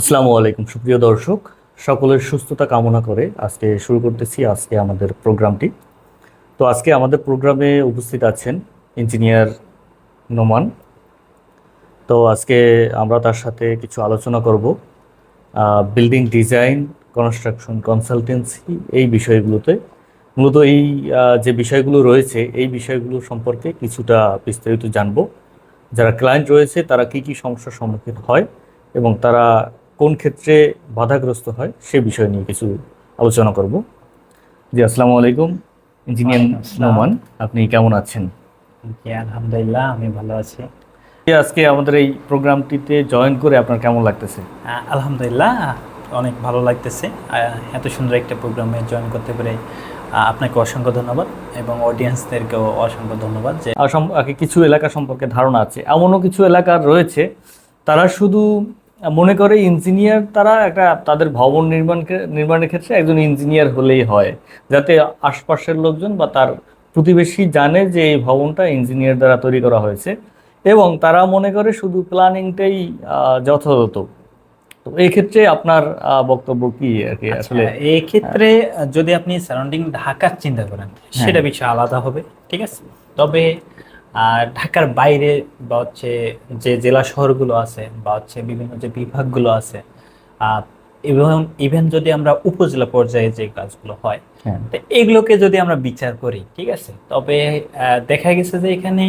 আসসালামু আলাইকুম, সুপ্রিয় দর্শক। সকলের সুস্থতা কামনা করে আজকে শুরু করতেছি আজকে আমাদের প্রোগ্রামটি। তো আজকে আমাদের প্রোগ্রামে উপস্থিত আছেন ইঞ্জিনিয়ার নোমান। তো আজকে আমরা তার সাথে কিছু আলোচনা করব। বিল্ডিং ডিজাইন, কনস্ট্রাকশন, কনসালটেন্সি এই বিষয়গুলোতে। মূলত এই যে বিষয়গুলো রয়েছে, এই বিষয়গুলো সম্পর্কে কিছুটা বিস্তারিত জানব। যারা ক্লায়েন্ট রয়েছে, তারা কি কি সমস্যার সম্মুখীন হয় এবং তারা কোন ক্ষেত্রে বাধাগ্রস্ত হয় সে বিষয় নিয়ে কিছু আলোচনা করব। জি আসসালামু আলাইকুম ইঞ্জিনিয়ার নোমান আপনি কেমন আছেন? জি আলহামদুলিল্লাহ আমি ভালো আছি। আজকে আমাদের এই প্রোগ্রামটিতে জয়েন করে আপনার কেমন লাগতেছে? আলহামদুলিল্লাহ অনেক ভালো লাগতেছে। এত সুন্দর একটা প্রোগ্রামে জয়েন করতে পেরে আপনাকে অসংখ্য ধন্যবাদ এবং অডিয়েন্সদেরকেও অসংখ্য ধন্যবাদ যে কিছু এলাকা সম্পর্কে ধারণা আছে এমনও কিছু এলাকা রয়েছে তারা শুধু মনে করে ইঞ্জিনিয়ার তারা একটা তাদের ভবন নির্মাণ নির্মাণের ক্ষেত্রে একজন ইঞ্জিনিয়ার হলেই হয়। যাতে আশপাশের লোকজন বা তার প্রতিবেশী জানে যে এই ভবনটা ইঞ্জিনিয়ার দ্বারা তৈরি করা হয়েছে এবং তারা মনে করে শুধু প্ল্যানিংটাই যথাযথ। তো এই ক্ষেত্রে আপনার বক্তব্য কি আর কি? আসলে আচ্ছা, এই ক্ষেত্রে যদি আপনি সারাউন্ডিং ঢাকার চিন্তা করেন সেটা বিষয় আলাদা হবে ঠিক আছে? তবে আহ, ঢাকার বাইরে বা হচ্ছে যে জেলা শহরগুলো আছে বা হচ্ছে বিভিন্ন যে বিভাগগুলো আছে এবং ইভেন যদি আমরা উপজেলা পর্যায়ে যে কাজগুলো হয় হ্যাঁ। তো এগুলোকে যদি আমরা বিচার করি ঠিক আছে? তবে দেখা গেছে যে এখানে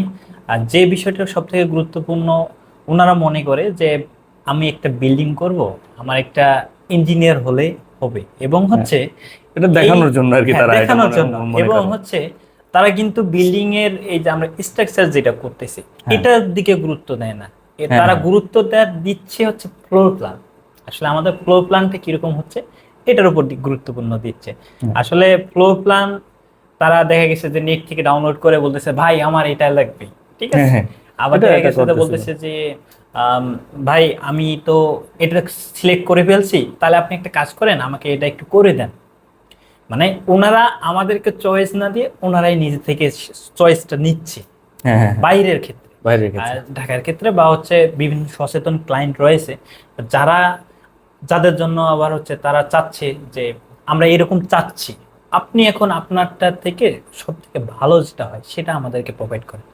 যে বিষয়টা সব থেকে গুরুত্বপূর্ণ ওনারা মনে করে যে আমি একটা বিল্ডিং করব আমার একটা ইঞ্জিনিয়ার হলে হবে এবং হচ্ছে এটা দেখানোর জন্য আর কি হ্যাঁ, তারা দেখানোর জন্য। এবং হচ্ছে তারা কিন্তু বিল্ডিং এর এই যে আমরা স্ট্রাকচার যেটা করতেছি হ্যাঁ। এটার দিকে গুরুত্ব দেয় না। হ্যাঁ, তারা হ্যাঁ। গুরুত্ব দেয় দিচ্ছে হচ্ছে ফ্লোর প্ল্যান আসলে আমাদের ফ্লোর প্ল্যানটা কীরকম হচ্ছে এটার উপর গুরুত্বপূর্ণ দিচ্ছে। আসলে ফ্লোর প্ল্যান তারা দেখা গেছে যে নেট থেকে ডাউনলোড করে বলতেছে ভাই আমার এটা লাগবে। ঠিক আছে। আবার দেখা গেছে বলতেছে যে ভাই আমি তো এটা সিলেক্ট করে ফেলছি তাহলে আপনি একটা কাজ করেন আমাকে এটা একটু করে দেন। মানে ওনারা আমাদেরকে চয়েস না দিয়ে ওনারাই নিজে থেকে চয়েসটা নিচ্ছে। হ্যাঁ হ্যাঁ হ্যাঁ, বাইরের ক্ষেত্রে। ঢাকার ক্ষেত্রে বা হচ্ছে বিভিন্ন সচেতন ক্লায়েন্ট রয়েছে যারা যাদের জন্য আবার হচ্ছে তারা চাচ্ছে যে আমরা এরকম চাচ্ছি। আপনি এখন আপনারটা থেকে সব থেকে ভালো যেটা হয় সেটা আমাদেরকে প্রোভাইড করেন।